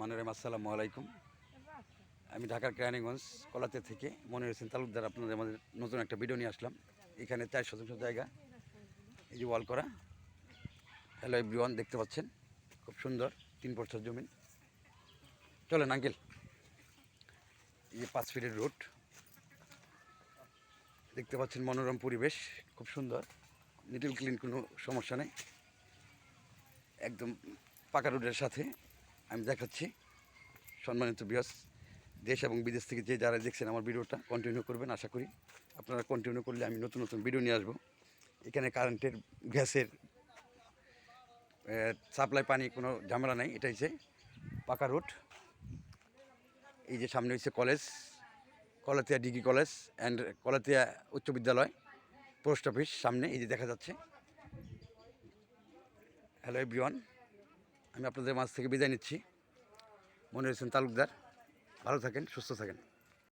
মানরেম আসসালামু আলাইকুম। আমি ঢাকার কেরানীগঞ্জ কলাতে থেকে মনে হয়েছেন তালুকদার আপনাদের আমাদের নতুন একটা ভিডিও নিয়ে আসলাম। এখানে চার শতাংশ জায়গা, এই যে ওয়াল করা। হ্যালো এভরিওয়ান দেখতে পাচ্ছেন? খুব সুন্দর, তিন বছর জমিন চলেন আঙ্কেল এই যে পাঁচ ফিটের রোড দেখতে পাচ্ছেন মনোরম পরিবেশ, খুব সুন্দর। নিটিল ক্লিন কোনো সমস্যা নেই। একদম পাকা রোডের সাথে। আমি দেখাচ্ছি। সম্মানিত বিয়স দেশ এবং বিদেশ থেকে যে যারা দেখছেন আমার ভিডিওটা কন্টিনিউ করবেন, আশা করি আপনারা কন্টিনিউ করলে আমি নতুন নতুন ভিডিও নিয়ে আসব। এখানে কারেন্টের গ্যাসের সাপ্লাই পানি কোনো ঝামেলা নাই এটা হচ্ছে পাকা রোড এই যে সামনে হচ্ছে college Kalatiya degree college and Kalatiya উচ্চ বিদ্যালয় পোস্ট অফিস সামনে, এই যে দেখা যাচ্ছে। হ্যালো এভরিওয়ান আমি আপনাদের মাছ থেকে বিদায় নিচ্ছি। মনে হয়েছেন তালুকদার ভালো থাকেন সুস্থ থাকেন।